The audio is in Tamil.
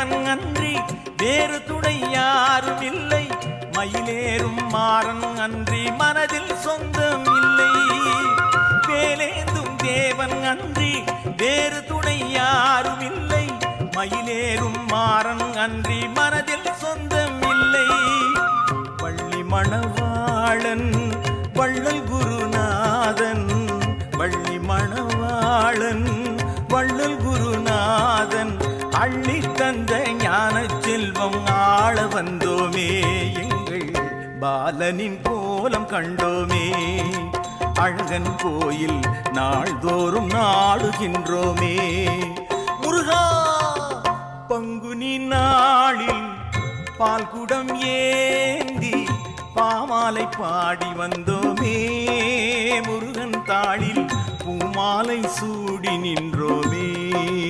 தேவன் அன்றி வேறு துணை யாரும் இல்லை. மயிலேறும் மாறன் அன்றி மனதில் சொந்தம் இல்லை. வேலேந்தும் தேவன் அன்றி வேறு துணை யாரும் இல்லை. மயிலேறும் மாறன் அன்றி மனதில் சொந்தம் இல்லை. பள்ளி மணவாளன் வள்ளல் குருநாதன் பள்ளி மணவாளன் வள்ளல் குருநாதன் அள்ளி தந்த ஞான செல்வம் ஆள வந்தோமே. எங்கள் பாலனின் கோலம் கண்டோமே. அழகன் கோயில் நாள்தோறும் நாடுகின்றோமே. முருகா பங்குனி நாளில் பால்குடம் ஏந்தி பாமாலை பாடி வந்தோமே. முருகன் தாளில் பூமாலை சூடி நின்றோமே.